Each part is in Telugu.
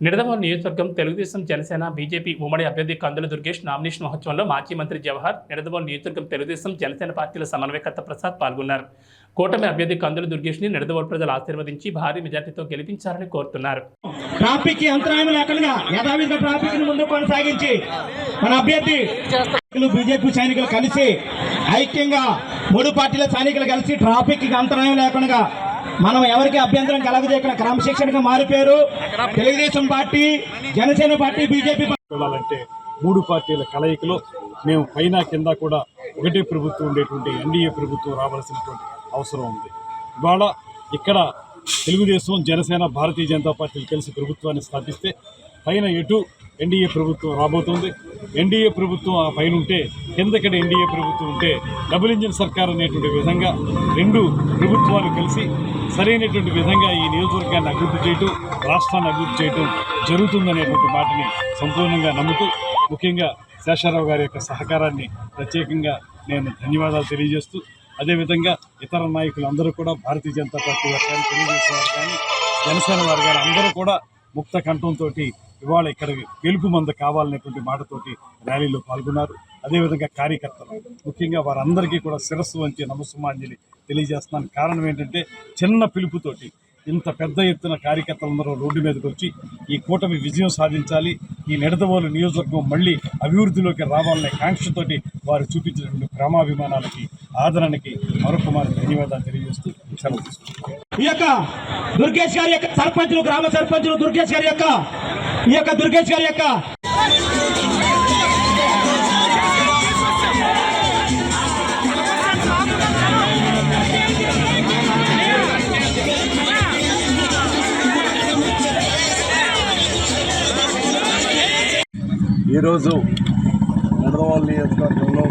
నిడదవోలు నియోజకవర్గం తెలుగుదేశం జనసేన బీజేపీ ఉమ్మడి అభ్యర్థి కందుల దుర్గేష్ నామినేషన్ మహోత్సవంలో మాజీ మంత్రి జవహర్ నిడదవోలు నియోజకవర్గం తెలుగుదేశం జనసేన పార్టీల సమన్వయకర్త ప్రసాద్ పాల్గొన్నారు. కూటమి అభ్యర్థి కందుల దుర్గేష్ని నిడదవోలు ప్రజలు ఆశీర్వదించి భారీ మెజార్టీతో గెలిపించాలని కోరుతున్నారు. ట్రాఫిక్ అంతరాయం లేకుండా యథావిధ ట్రాఫిక్ ముందు కొనసాగించి మన అభ్యర్థి బీజేపీ సైనికులు కలిసి ఐక్యంగా మూడు పార్టీల సైనికులు కలిసి ట్రాఫిక్ అంతరాయం లేకుండా మనం ఎవరికి అభ్యంతరం కలగజేయకుండా క్రమశిక్షణగా మారిపోయారు? Telugu Desam party Janasena party BJP వెళ్ళాలంటే మూడు పార్టీల కలయికలో మేము పైన కింద కూడా ఒకటే ప్రభుత్వం ఉండేటువంటి ఎన్డీఏ ప్రభుత్వం రావాల్సినటువంటి అవసరం ఉంది. ఇవాళ ఇక్కడ తెలుగుదేశం జనసేన భారతీయ జనతా పార్టీలు కలిసి ప్రభుత్వాన్ని స్థాపిస్తే పైన ఎటు ఎన్డీఏ ప్రభుత్వం రాబోతుంది? ఎన్డీఏ ప్రభుత్వం ఆ పైన ఉంటే కిందకడ ఎన్డీఏ ప్రభుత్వం ఉంటే డబుల్ ఇంజిన్ సర్కార్ అనేటువంటి విధంగా రెండు ప్రభుత్వాలు కలిసి సరైనటువంటి విధంగా ఈ నియోజకవర్గాన్ని అభివృద్ధి చేయటం రాష్ట్రాన్ని అభివృద్ధి చేయటం జరుగుతుందనేటువంటి మాటని సంపూర్ణంగా నమ్ముతూ ముఖ్యంగా శేషారావు గారి యొక్క సహకారాన్ని ప్రత్యేకంగా నేను ధన్యవాదాలు తెలియజేస్తూ అదేవిధంగా ఇతర నాయకులు అందరూ కూడా భారతీయ జనతా పార్టీ వర్గాన్ని తెలియజేసిన వారు కానీ జనసేన వారు కానీ అందరూ కూడా ముక్త కంఠంతో ఇవాళ ఇక్కడ గెలుపు మంద కావాలనేటువంటి మాటతోటి ర్యాలీలో పాల్గొన్నారు. అదేవిధంగా కార్యకర్తలు ముఖ్యంగా వారందరికీ కూడా శిరస్సు వంచి నమస్సుమాంజలి తెలియజేస్తున్నాను. కారణం ఏంటంటే చిన్న పిలుపుతోటి ఇంత పెద్ద ఎత్తున కార్యకర్తలందరూ రోడ్డు మీదకి వచ్చి ఈ కూటమి విజయం సాధించాలి ఈ నిడదవోలు నియోజకవర్గం మళ్ళీ అభివృద్ధిలోకి రావాలనే కాంక్షతోటి వారు చూపించినటువంటి ప్రేమాభిమానాలకి ఆదరణకి మరొకమారి ధన్యవాదాలు తెలియజేస్తూ సెలవు ఈ యొక్క దుర్గేష్ గారి యొక్క సర్పంచులు గ్రామ సర్పంచులు దుర్గేష్ గారి యొక్క ఈ యొక్క దుర్గేష్ గారి యొక్క ఈరోజు నిడదవోలు నియోజకవర్గంలో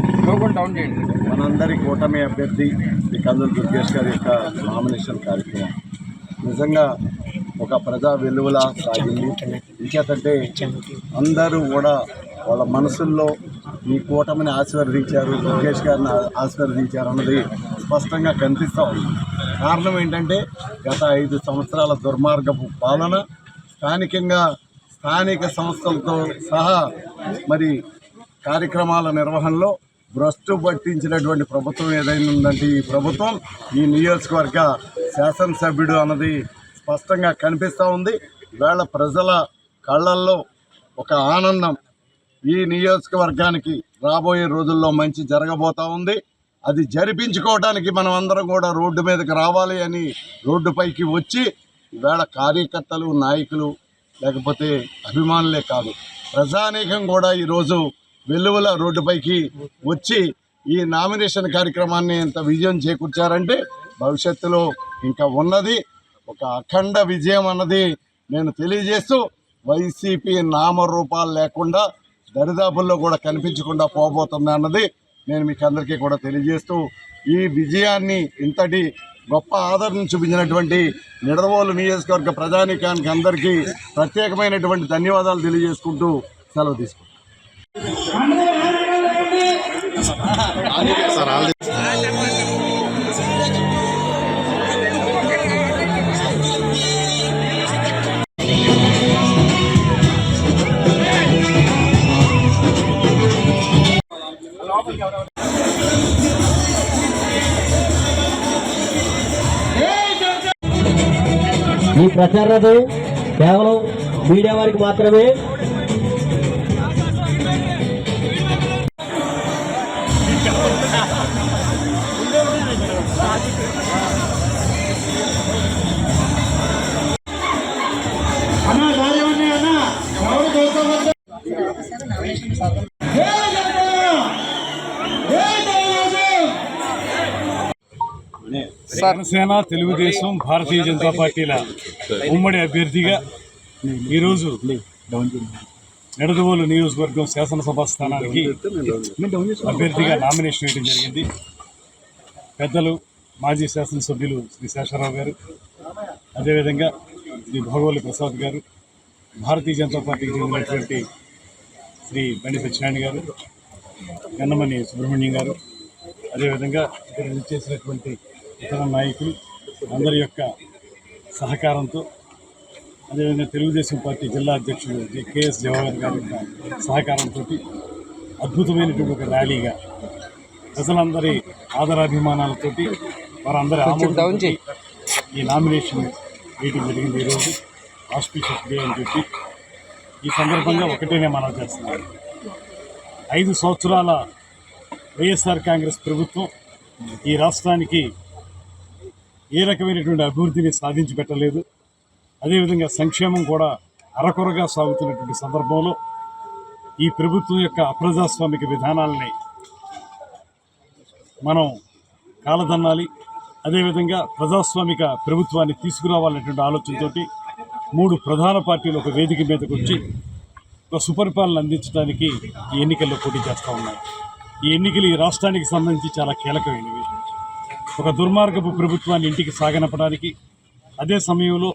మనందరి కూటమి అభ్యర్థి శ్రీ కందుల దుర్గేష్ గారి యొక్క నామినేషన్ కార్యక్రమం. నిజంగా ఒక ప్రజా వెలువలా సాగింది. ఇంకేతంటే అందరూ కూడా వాళ్ళ మనసుల్లో ఈ కూటమిని ఆశీర్వదించారు లోకేష్ గారిని ఆశీర్వదించారు అన్నది స్పష్టంగా కనిపిస్తూ ఉంది. కారణం ఏంటంటే గత ఐదు సంవత్సరాల దుర్మార్గపు పాలన స్థానికంగా స్థానిక సంస్థలతో సహా మరి కార్యక్రమాల నిర్వహణలో భ్రష్టు పట్టించినటువంటి ప్రభుత్వం ఏదైనా ఉందంటే ఈ ప్రభుత్వం ఈ నియోజకవర్గ శాసనసభ్యుడు అన్నది స్పష్టంగా కనిపిస్తూ ఉంది. వేళ ప్రజల కళ్ళల్లో ఒక ఆనందం ఈ నియోజకవర్గానికి రాబోయే రోజుల్లో మంచి జరగబోతా ఉంది. అది జరిపించుకోవడానికి మనం అందరం కూడా రోడ్డు మీదకి రావాలి అని రోడ్డుపైకి వచ్చి ఈవేళ కార్యకర్తలు నాయకులు లేకపోతే అభిమానులే కాదు ప్రజానీకం కూడా ఈరోజు వెల్లువల రోడ్డుపైకి వచ్చి ఈ నామినేషన్ కార్యక్రమాన్ని ఇంత విజయం చేకూర్చారంటే భవిష్యత్తులో ఇంకా ఉన్నది. ఒక అఖండ విజయం అన్నది నేను తెలియజేస్తూ వైసీపీ నామరూపాలు లేకుండా దరిదాపుల్లో కూడా కనిపించకుండా పోబోతుంది అన్నది నేను మీకు అందరికీ కూడా తెలియజేస్తూ ఈ విజయాన్ని ఇంతటి గొప్ప ఆదరణ చూపించినటువంటి నిడదవోలు నియోజకవర్గ ప్రజానీకానికి అందరికీ ప్రత్యేకమైనటువంటి ధన్యవాదాలు తెలియజేసుకుంటూ సెలవు తీసుకుంటాను ఈ ప్రచారం కేవలం మీడియా వారికి మాత్రమే జనసేన తెలుగుదేశం భారతీయ జనతా పార్టీల ఉమ్మడి అభ్యర్థిగా ఈరోజు నిడదవోలు నియోజకవర్గం శాసనసభ స్థానానికి అభ్యర్థిగా నామినేషన్ వేయడం జరిగింది. పెద్దలు మాజీ శాసనసభ్యులు శ్రీ శేషారావు గారు అదేవిధంగా శ్రీ భగవల్లి ప్రసాద్ గారు భారతీయ జనతా పార్టీకి చెందినటువంటి శ్రీ బండి సత్యనారాయణ గారు గన్నమణి సుబ్రహ్మణ్యం గారు అదేవిధంగా ఇక్కడ చేసినటువంటి ఇతర నాయకులు అందరి యొక్క సహకారంతో అదేవిధంగా తెలుగుదేశం పార్టీ జిల్లా అధ్యక్షుడు కెఎస్ జవహర్ గారి యొక్క సహకారంతో అద్భుతమైనటువంటి ఒక ర్యాలీగా ప్రజలందరి ఆదరాభిమానాలతోటి వారందరి ఆమోదంతో ఈ నామినేషన్ మీటింగ్ జరిగింది ఈరోజు. ఆస్పిషియస్ డే అని చెప్పి ఈ సందర్భంగా ఒకటేనే మనం చేస్తున్నాం. ఐదు సంవత్సరాల వైఎస్ఆర్ కాంగ్రెస్ ప్రభుత్వం ఈ రాష్ట్రానికి ఏ రకమైనటువంటి అభివృద్ధిని సాధించి పెట్టలేదు అదేవిధంగా సంక్షేమం కూడా అరకొరగా సాగుతున్నటువంటి సందర్భంలో ఈ ప్రభుత్వం యొక్క అప్రజాస్వామిక విధానాలని మనం కాలదన్నాలి. అదేవిధంగా ప్రజాస్వామిక ప్రభుత్వాన్ని తీసుకురావాలనేటువంటి ఆలోచనతోటి మూడు ప్రధాన పార్టీలు ఒక వేదిక మీదకు వచ్చి ఒక సుపరిపాలన అందించడానికి ఈ ఎన్నికల్లో పోటీ చేస్తూ ఉన్నాయి. ఈ ఎన్నికలు ఈ రాష్ట్రానికి సంబంధించి చాలా కీలకమైనవి. ఒక దుర్మార్గపు ప్రభుత్వాన్ని ఇంటికి సాగనపడానికి అదే సమయంలో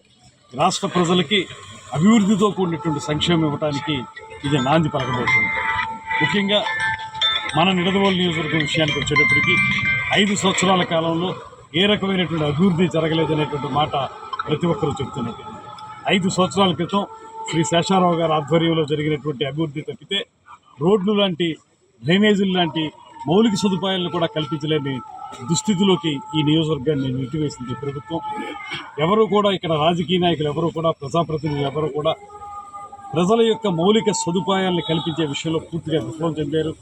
రాష్ట్ర ప్రజలకి అభివృద్ధితో కూడినటువంటి సంక్షేమం ఇవ్వడానికి ఇది నాంది పలకబోతుంది. ముఖ్యంగా మన నిడదవోలు నియోజకవర్గం విషయానికి వచ్చేటప్పటికి ఐదు సంవత్సరాల కాలంలో ఏ రకమైనటువంటి అభివృద్ధి జరగలేదనేటువంటి మాట ప్రతి ఒక్కరూ చెప్తున్నారు ఐదు సంవత్సరాల క్రితం శ్రీ శేషారావు గారి ఆధ్వర్యంలో జరిగినటువంటి అభివృద్ధి తప్పితే రోడ్లు లాంటి డ్రైనేజీలు లాంటి మౌలిక సదుపాయాలను కూడా కల్పించలేని దుస్థితిలోకి ఈ నియోజకవర్గాన్ని నెట్టివేసింది ప్రభుత్వం. ఎవరు కూడా ఇక్కడ రాజకీయ నాయకులు ఎవరు కూడా ప్రజాప్రతినిధులు ఎవరు కూడా ప్రజల యొక్క మౌలిక సదుపాయాలను కల్పించే విషయంలో పూర్తిగా విఫలం చెందారు.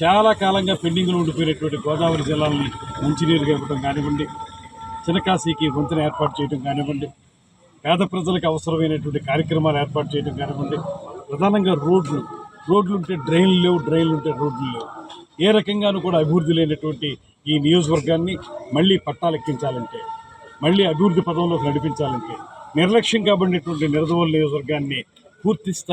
చాలా కాలంగా పెండింగ్లో ఉండిపోయినటువంటి గోదావరి జిల్లాలని మంచినీరుగా ఇవ్వడం కానివ్వండి చిన్నకాశీకి వంతెన ఏర్పాటు చేయడం కానివ్వండి పేద ప్రజలకు అవసరమైనటువంటి కార్యక్రమాలు ఏర్పాటు చేయడం కానివ్వండి ప్రధానంగా రోడ్లు. రోడ్లు ఉంటే డ్రైన్లు లేవు డ్రైన్లు ఉంటే రోడ్లు లేవు. ఏ రకంగానూ కూడా అభివృద్ధి లేనటువంటి ఈ నియోజకవర్గాన్ని మళ్ళీ పట్టాలెక్కించాలంటే మళ్ళీ అభివృద్ధి పదంలోకి నడిపించాలంటే నిర్లక్ష్యం కాబడినటువంటి నిరదవోలు నియోజకవర్గాన్ని పూర్తి